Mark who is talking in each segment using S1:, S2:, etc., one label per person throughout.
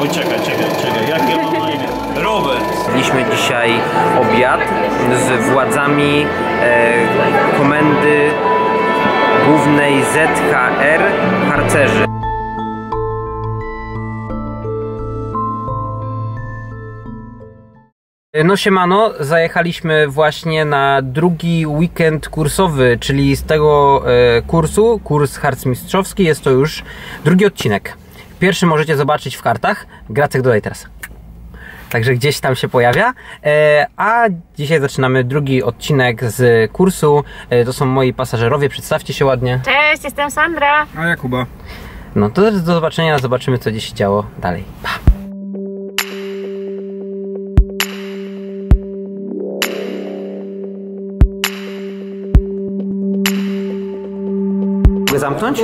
S1: Oj, czekaj, czekaj, czekaj, jakie mam na imię? Robert.
S2: Mieliśmy dzisiaj obiad z władzami e, komendy głównej ZHR harcerzy. No siemano, zajechaliśmy właśnie na drugi weekend kursowy, czyli z tego e, kursu, kurs harcmistrzowski, jest to już drugi odcinek. Pierwszy możecie zobaczyć w kartach, Gracek dodaj teraz. Także gdzieś tam się pojawia. E, a dzisiaj zaczynamy drugi odcinek z kursu. E, to są moi pasażerowie, przedstawcie się ładnie.
S3: Cześć, jestem Sandra.
S4: A Jakuba.
S2: No to do zobaczenia, zobaczymy co dziś się działo dalej. Pa. Zamknąć?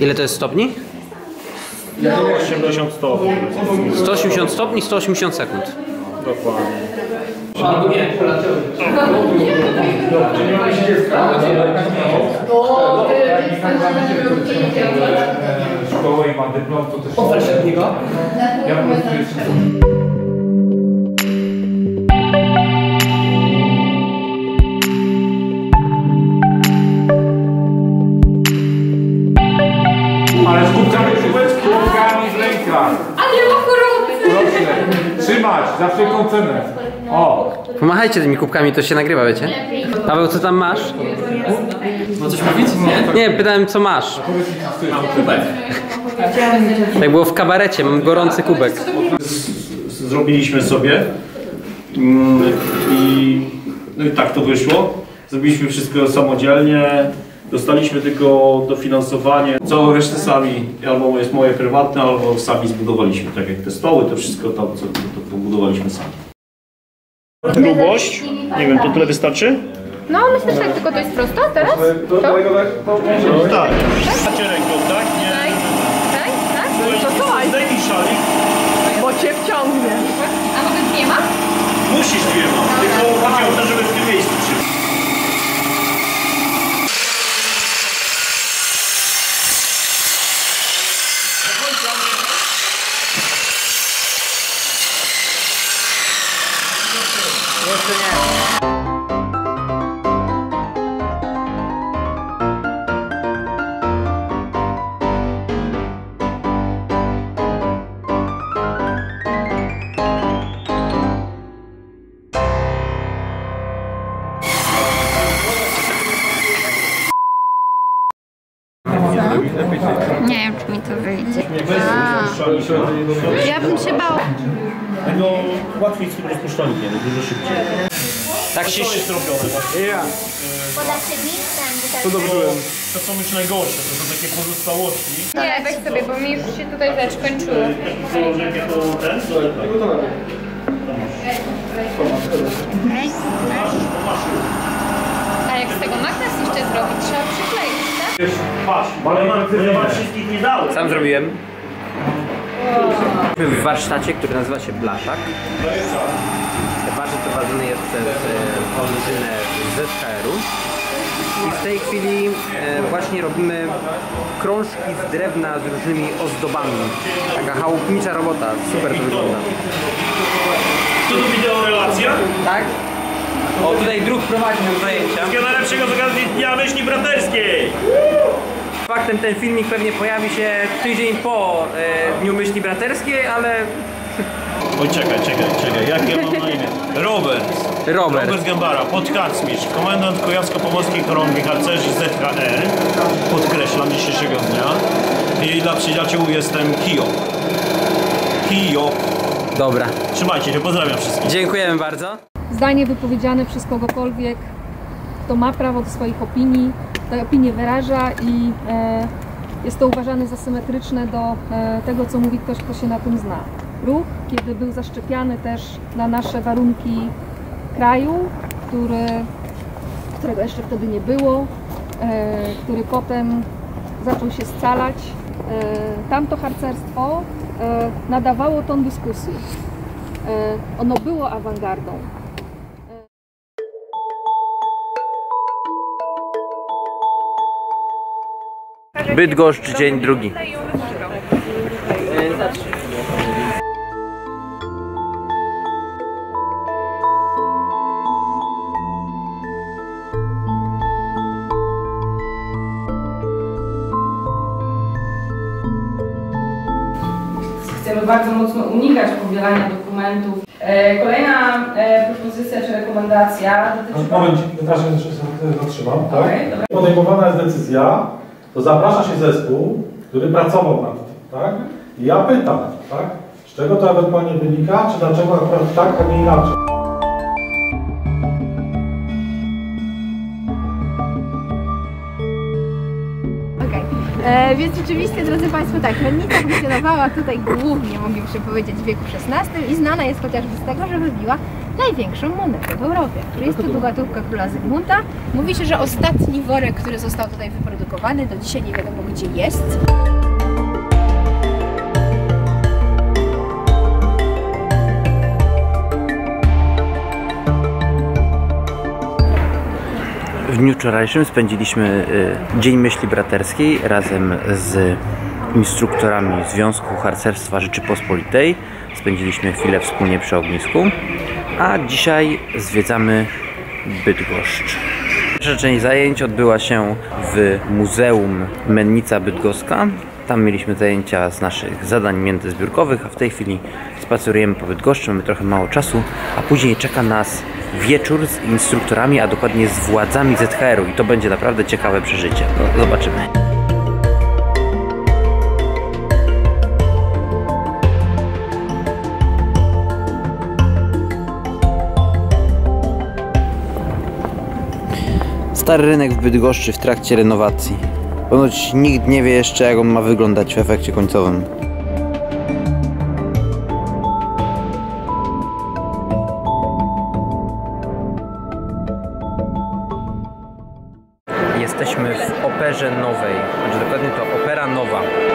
S2: Ile to jest stopni?
S1: 80 stopni.
S2: 180 stopni, 180 sekund.
S1: Dokładnie.
S4: Szkołę i ma dyplom, to też... Popatrz się niego. Ja po prostu jestem... Ale z kubkami kubek, z kubkami w rękach.
S3: A nie ma choroby!
S4: Trzymać, za wszelką cenę. O,
S2: Pomachajcie tymi kubkami, to się nagrywa, wiecie? Paweł, co tam masz?
S5: Coś mówić? Nie?
S2: Nie, pytałem co masz.
S5: Kubek.
S2: Tak było w kabarecie, mam gorący kubek.
S1: Zrobiliśmy sobie mm, i, no i tak to wyszło. Zrobiliśmy wszystko samodzielnie. Dostaliśmy tylko dofinansowanie. Całą resztę sami, albo jest moje prywatne, albo sami zbudowaliśmy. Tak jak te stoły, to wszystko tam, co to, to pobudowaliśmy sami. Grubość? Nie wiem, to tyle wystarczy?
S3: No myślę, że tak, tylko to jest prosto teraz?
S4: do tego tak?
S1: Tak. Macie ręką, tak? Nie.
S3: Tak? Tak? Tak? No to słuchaj,
S1: Zdejmij szalik.
S3: bo cię wciągnie. A mogę dwiema?
S1: Musisz dwiema. Tylko chodzi o to, żeby w tym miejscu trzymać.
S3: Wiem, czy mi to wyjdzie. Ja bym się bała.
S1: Tego łatwiej z tym rozpuszczalnikiem, dużo szybciej.
S2: Tak się...
S1: To jest robione.
S4: To dobrze.
S1: To są już najgorsze, to są takie pozostałości.
S3: Nie, weź sobie, bo mi już się tutaj rzecz kończyło.
S1: Założę jakie to ten, to tak.
S3: A jak z tego magnes jeszcze zrobić, trzeba przykleić, tak?
S1: Patrz, ale na wszystkich nie dało.
S2: Sam zrobiłem. W warsztacie, który nazywa się Blaszak. Warsztat prowadzony jest przez Olżynę z ZHR-u. I w tej chwili e, właśnie robimy krążki z drewna z różnymi ozdobami. Taka chałupnicza robota, super to wygląda.
S1: Tu tu wideo relacja.
S2: Tak? O, tutaj druh prowadzi nam zajęcia.
S1: Wszystkiego najlepszego z okazji Dnia Myśli Braterskiej.
S2: Faktem ten filmik pewnie pojawi się tydzień po e, Dniu Myśli Braterskiej, ale
S1: Oj, czekaj, czekaj, czekaj, jakie mam na imię? Robert.
S2: Robert.
S1: Robert Gambara, podharcmistrz, komendant Kujawsko-Pomorskiej Chorągwi Harcerzy ZHR. Podkreślam dzisiejszego dnia. I dla przyjaciół jestem Kijo. Kijo.
S2: Dobra.
S1: Trzymajcie się, pozdrawiam wszystkich.
S2: Dziękujemy bardzo.
S6: Zdanie wypowiedziane przez kogokolwiek, kto ma prawo do swoich opinii, te opinie wyraża i e, jest to uważane za symetryczne do e, tego, co mówi ktoś, kto się na tym zna. Ruch, kiedy był zaszczepiany też na nasze warunki kraju, który, którego jeszcze wtedy nie było, e, który potem zaczął się scalać. Tamto harcerstwo nadawało ton dyskusji. ono było awangardą.
S2: Bydgoszcz, dzień drugi.
S7: Chcemy bardzo mocno unikać pobierania dokumentów. E, Kolejna e, propozycja czy rekomendacja dotyczy...
S8: Moment, teraz się zatrzymam, tak?
S7: Dobra.
S8: Podejmowana jest decyzja, to zaprasza się zespół, który pracował nad tym, tak? I ja pytam, tak? Z czego to ewentualnie wynika, czy dlaczego akurat tak, a nie inaczej?
S9: Okej, e, więc rzeczywiście, drodzy Państwo, tak, mennica funkcjonowała tutaj głównie, moglibyśmy powiedzieć, w wieku XVI i znana jest chociażby z tego, że wybiła największą monetę w Europie. Jest to długatówka króla Zygmunta. Mówi się, że ostatni worek, który został tutaj wyprodukowany, do dzisiaj nie wiadomo gdzie jest.
S2: W dniu wczorajszym spędziliśmy y, Dzień Myśli Braterskiej razem z instruktorami Związku Harcerstwa Rzeczypospolitej. Spędziliśmy chwilę wspólnie przy ognisku, a dzisiaj zwiedzamy Bydgoszcz. Pierwsza część zajęć odbyła się w Muzeum Mennica Bydgoska. Tam mieliśmy zajęcia z naszych zadań międzyzbiórkowych, a w tej chwili spacerujemy po Bydgoszczy, mamy trochę mało czasu, a później czeka nas wieczór z instruktorami, a dokładnie z władzami ZHR-u i to będzie naprawdę ciekawe przeżycie. No, zobaczymy. Stary rynek w Bydgoszczy w trakcie renowacji. Ponoć nikt nie wie jeszcze jak on ma wyglądać w efekcie końcowym. Jesteśmy w Operze Nowej, znaczy dokładnie to Opera Nowa.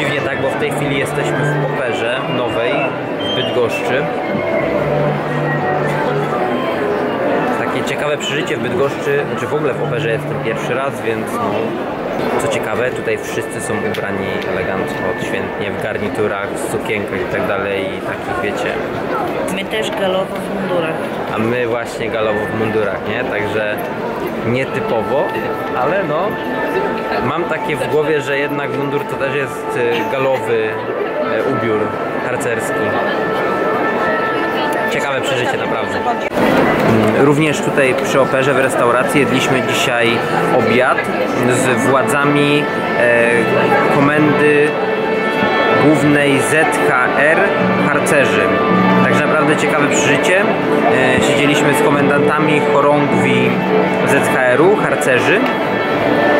S2: Dziwnie tak, bo w tej chwili jesteśmy w Operze Nowej w Bydgoszczy. Takie ciekawe przeżycie w Bydgoszczy, czy w ogóle w Operze jestem pierwszy raz, więc no, co ciekawe, tutaj wszyscy są ubrani elegancko, odświętnie, w garniturach, w sukienkach i tak dalej, i takich wiecie.
S10: My też galowo w mundurach.
S2: A my właśnie galowo w mundurach, nie? Także nietypowo, ale no mam takie w głowie, że jednak mundur to też jest y, galowy e, ubiór harcerski. Ciekawe przeżycie naprawdę. Mm, Również tutaj przy operze w restauracji jedliśmy dzisiaj obiad z władzami e, komendy głównej ZHR harcerzy. Także naprawdę ciekawe przeżycie. E, Siedzieliśmy z komendantami chorągwi ZHR-u, harcerzy.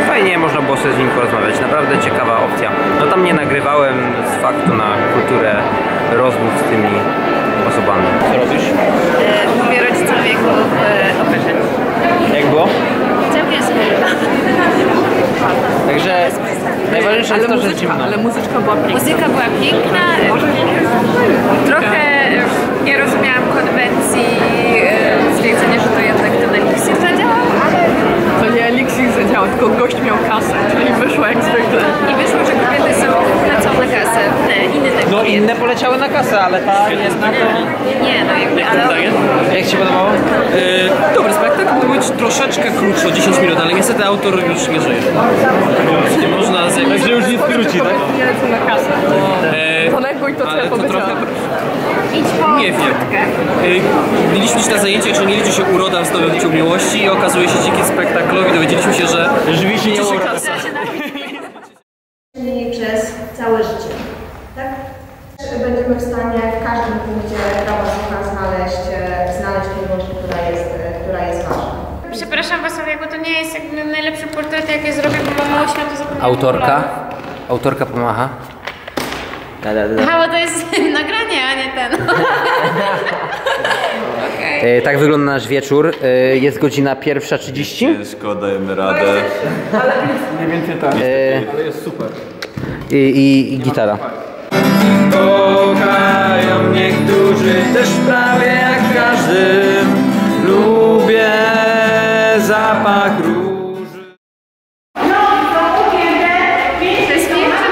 S2: Fajnie można było sobie z nimi porozmawiać. Naprawdę ciekawa opcja. No tam nie nagrywałem z faktu na kulturę rozmów z tymi osobami. Co robisz?
S10: E, mówię rodzicom wieku w e, operze.
S2: Jak było?
S10: Całkiem smutno.
S2: Także zimno.
S10: Ale muzyczka była piękna. Muzyka była piękna. Trochę nie rozumiałam konwencji e, stwierdzenia, że to jednak ten eliksir zadziałał, ale...
S11: To nie eliksir zadziała, tylko gość miał kasę, czyli wyszło jak zwykle.
S10: I wyszło, że kobiety są lecą na kasę. Ne, inne
S2: No poleciały na kasę, ale ta jednak...
S10: Nie, no jakby, ale...
S2: Jak Ci się podobało?
S5: E, dobry spektakl, mógł być troszeczkę krótszy o 10 minut, ale niestety autor już nie żyje. Nie można z Także już nie skróci, tak?
S11: Nie lecą na kasę.
S5: E,
S11: To negój to, co
S5: ale
S11: ja
S5: to trochę...
S11: powiedziałam.
S10: Idź po
S5: Nie wiem. E, Mieliśmy dziś na zajęciach, że nie liczy się uroda w zdobyciu miłości i okazuje się dzięki spektaklowi dowiedzieliśmy się, że rzeczywiście nie uroda.
S9: Czyli przez całe życie. Tak? Będziemy w stanie w każdym punkcie prawa znaleźć, znaleźć kogoś,
S12: przepraszam was, ale jakby to nie jest jakby najlepszy portret, jakie zrobię, bo mam mało światło zapomniałam
S2: Autorka. Autorka pomacha. Da, da, da.
S12: Aha, bo to jest nagranie, a nie ten. Okej.
S2: E, tak wygląda nasz wieczór. E, jest godzina pierwsza 30.
S13: Ciężko dajemy radę.
S14: Mniej więcej tak.
S2: E,
S14: Ale jest super.
S2: i, i, I gitara.
S13: Kochają niektórzy też prawie jak każdy. Lubię zapach róży.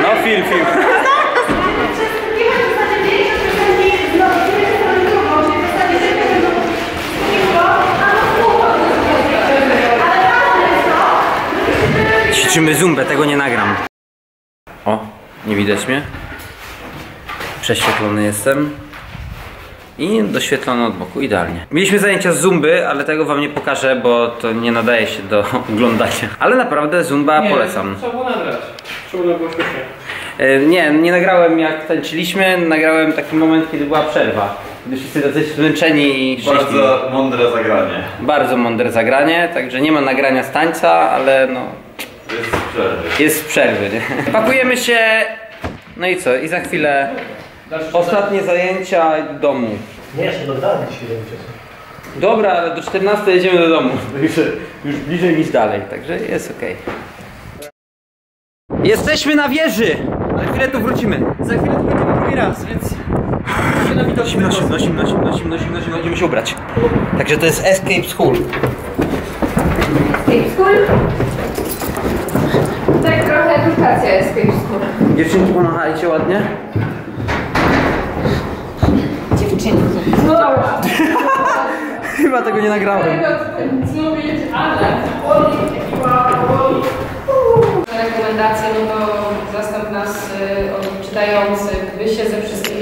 S13: No film, film.
S2: Ćwiczymy zumbę, tego nie nagram. O, nie widać mnie. Prześwietlony jestem. I doświetlony od boku, idealnie. Mieliśmy zajęcia z zumby, ale tego wam nie pokażę, bo to nie nadaje się do oglądania. Ale naprawdę zumba polecam.
S5: Trzeba było nagrać. Trzeba było.
S2: E, Nie, nie nagrałem jak tańczyliśmy, nagrałem taki moment, kiedy była przerwa. Kiedy wszyscy tacy zmęczeni i szczęśliwi.
S13: Bardzo mądre zagranie.
S2: Bardzo mądre zagranie, także nie ma nagrania z tańca, ale no
S13: Jest z przerwy.
S2: jest z przerwy. Nie? Pakujemy się, no i co? I za chwilę ostatnie zajęcia do domu.
S15: Nie, jeszcze dodałem dzisiaj
S2: Dobra, ale do 14 jedziemy do domu. Także już bliżej niż dalej, także jest ok. Jesteśmy na wieży! Za chwilę tu wrócimy.
S5: Za chwilę to będzie drugi raz, więc...
S2: Zimno, zimno, zimno, zimno, zimno, zimno, zimno, będziemy się ubrać. Także to jest Escape School.
S16: Escape School? Tak trochę edukacja Escape School.
S2: Dziewczynki pomachajcie ładnie. Chyba tego nie nagrałem.
S6: Rekomendacje, no to zastąp nas y, od czytających, wy się ze wszystkim